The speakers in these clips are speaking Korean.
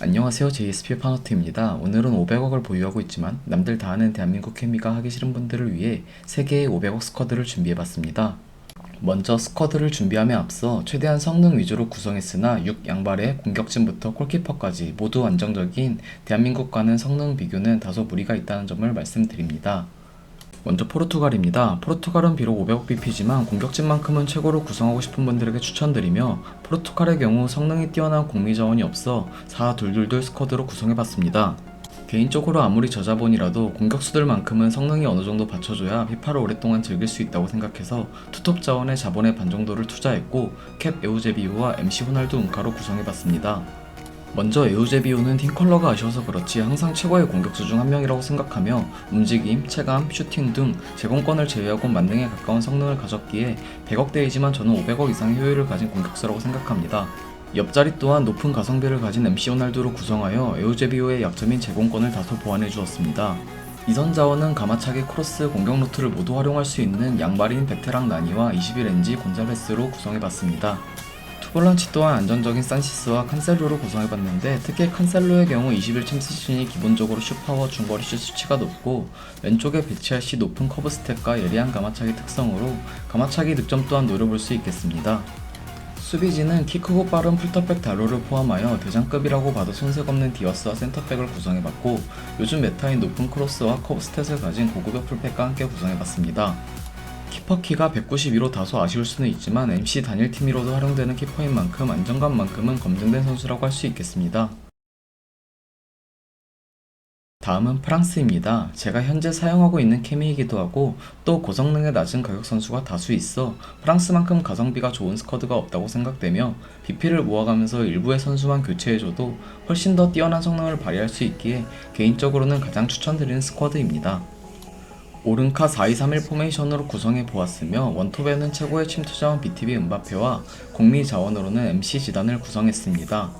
안녕하세요. JSP 파노트입니다. 오늘은 500억을 보유하고 있지만 남들 다 아는 대한민국 케미가 하기 싫은 분들을 위해 3개의 500억 스쿼드를 준비해봤습니다. 먼저 스쿼드를 준비함에 앞서 최대한 성능 위주로 구성했으나 6 양발의 공격진부터 골키퍼까지 모두 안정적인 대한민국과는 성능 비교는 다소 무리가 있다는 점을 말씀드립니다. 먼저 포르투갈입니다. 포르투갈은 비록 500억 BP지만 공격진만큼은 최고로 구성하고 싶은 분들에게 추천드리며 포르투갈의 경우 성능이 뛰어난 공미 자원이 없어 4-2-2-2 스쿼드로 구성해봤습니다. 개인적으로 아무리 저자본이라도 공격수들만큼은 성능이 어느 정도 받쳐줘야 피파를 오랫동안 즐길 수 있다고 생각해서 투톱 자원의 자본의 반 정도를 투자했고 캡 에우제비우와 MC 호날두 운카로 구성해봤습니다. 먼저 에우제비오는 팀 컬러가 아쉬워서 그렇지 항상 최고의 공격수 중 한 명이라고 생각하며 움직임, 체감, 슈팅 등 제공권을 제외하고 만능에 가까운 성능을 가졌기에 100억대이지만 저는 500억 이상의 효율을 가진 공격수라고 생각합니다. 옆자리 또한 높은 가성비를 가진 MC 호날두로 구성하여 에우제비오의 약점인 제공권을 다소 보완해 주었습니다. 이선 자원은 가마차기 크로스 공격 루트를 모두 활용할 수 있는 양발인 베테랑 나니와 21NG 곤잘레스로 구성해봤습니다. 투볼란치 또한 안정적인 산시스와 칸셀로로 구성해봤는데 특히 칸셀로의 경우 21챔 시즌이 기본적으로 슈파워 중거리 슛 수치가 높고 왼쪽에 배치할 시 높은 커브 스텝과 예리한 가마차기 특성으로 가마차기 득점 또한 노려볼 수 있겠습니다. 수비진은 키 크고 빠른 풀터백 다로를 포함하여 대장급이라고 봐도 손색 없는 디어스와 센터백을 구성해봤고 요즘 메타인 높은 크로스와 커브 스탯을 가진 고급의 풀백과 함께 구성해봤습니다. 키퍼 키가 192로 다소 아쉬울 수는 있지만 MC 단일 팀으로도 활용되는 키퍼인 만큼 안정감만큼은 검증된 선수라고 할 수 있겠습니다. 다음은 프랑스입니다. 제가 현재 사용하고 있는 케미이기도 하고 또 고성능의 낮은 가격 선수가 다수 있어 프랑스만큼 가성비가 좋은 스쿼드가 없다고 생각되며 BP를 모아가면서 일부의 선수만 교체해줘도 훨씬 더 뛰어난 성능을 발휘할 수 있기에 개인적으로는 가장 추천드리는 스쿼드입니다. 오른카 4-2-3-1 포메이션으로 구성해 보았으며 원톱에는 최고의 침투자원 BTB 은바페와 공미 자원으로는 MC 지단을 구성했습니다.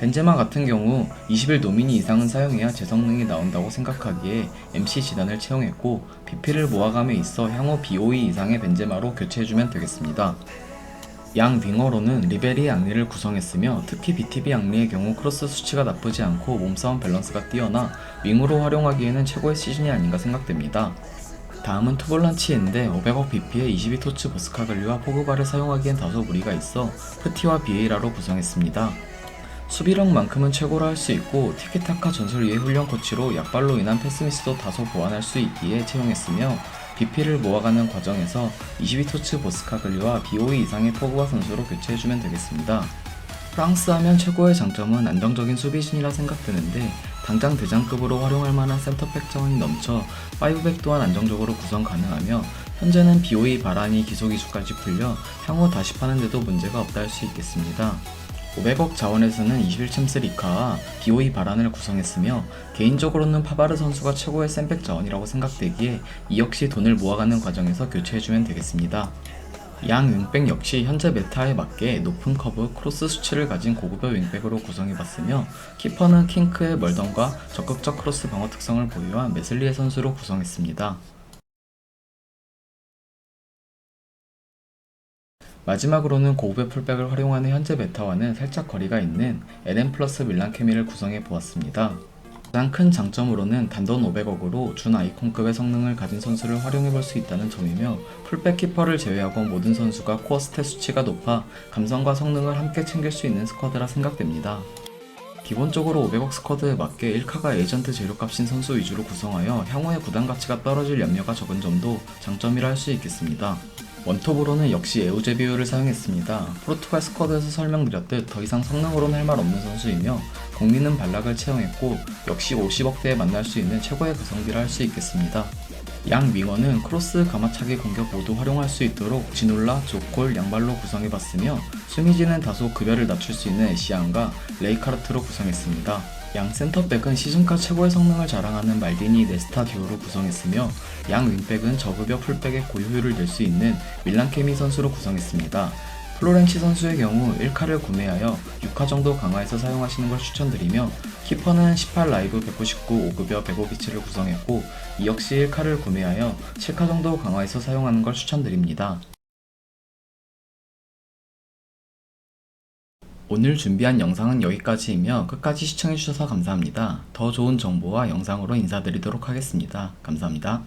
벤제마 같은 경우 20일 노미니 이상은 사용해야 제 성능이 나온다고 생각하기에 MC 지단을 채용했고 BP를 모아감에 있어 향후 BOE 이상의 벤제마로 교체해주면 되겠습니다. 양 윙어로는 리베리 앙리를 구성했으며 특히 BTB 앙리의 경우 크로스 수치가 나쁘지 않고 몸싸움 밸런스가 뛰어나 윙으로 활용하기에는 최고의 시즌이 아닌가 생각됩니다. 다음은 투볼란치인데 500억 BP에 22토츠 보스카글리와 포그바를 사용하기엔 다소 무리가 있어 프티와 비에이라로 구성했습니다. 수비력만큼은 최고로 할수 있고 티키타카 전술 위의 훈련 코치로 약발로 인한 패스미스도 다소 보완할 수 있기에 채용했으며 BP를 모아가는 과정에서 22토츠 보스카글리와 BOE 이상의 포그바 선수로 교체해주면 되겠습니다. 프랑스 하면 최고의 장점은 안정적인 수비진이라 생각되는데 당장 대장급으로 활용할 만한 센터백 자원이 넘쳐 5백 또한 안정적으로 구성 가능하며 현재는 BOE 바란이 기소 기수까지 풀려 향후 다시 파는데도 문제가 없다 할 수 있겠습니다. 500억 자원에서는 21챔스 리카와 BOE 바란을 구성했으며 개인적으로는 파바르 선수가 최고의 센백 자원이라고 생각되기에 이 역시 돈을 모아가는 과정에서 교체해주면 되겠습니다. 양 윙백 역시 현재 메타에 맞게 높은 커브 크로스 수치를 가진 고급의 윙백으로 구성해봤으며 키퍼는 킹크의 멀던과 적극적 크로스 방어 특성을 보유한 메슬리의 선수로 구성했습니다. 마지막으로는 고급의 풀백을 활용하는 현재 메타와는 살짝 거리가 있는 LM 플러스 밀란 케미를 구성해 보았습니다. 가장 큰 장점으로는 단돈 500억으로 준 아이콘급의 성능을 가진 선수를 활용해 볼 수 있다는 점이며 풀백 키퍼를 제외하고 모든 선수가 코어 스탯 수치가 높아 감성과 성능을 함께 챙길 수 있는 스쿼드라 생각됩니다. 기본적으로 500억 스쿼드에 맞게 1카가 에이전트 재료값인 선수 위주로 구성하여 향후에 부담 가치가 떨어질 염려가 적은 점도 장점이라 할 수 있겠습니다. 원톱으로는 역시 에우제비우를 사용했습니다. 포르투갈 스쿼드에서 설명드렸듯 더 이상 성능으로는 할 말 없는 선수이며 공리는 발락을 채용했고 역시 50억대에 만날 수 있는 최고의 가성비라 할수 있겠습니다. 양 윙어는 크로스, 가마차기 공격 모두 활용할 수 있도록 지놀라, 조콜, 양발로 구성해봤으며 수미지는 다소 급여를 낮출 수 있는 에시안과 레이카르트로 구성했습니다. 양 센터백은 시즌카 최고의 성능을 자랑하는 말디니, 네스타 듀오로 구성했으며 양 윙백은 저급여 풀백의 고효율을 낼 수 있는 밀란 케미 선수로 구성했습니다. 플로렌치 선수의 경우 1카를 구매하여 6카 정도 강화해서 사용하시는 걸 추천드리며 키퍼는 18 라이브 199 5급여 105비치를 구성했고 이 역시 1카를 구매하여 7카 정도 강화해서 사용하는 걸 추천드립니다. 오늘 준비한 영상은 여기까지이며 끝까지 시청해주셔서 감사합니다. 더 좋은 정보와 영상으로 인사드리도록 하겠습니다. 감사합니다.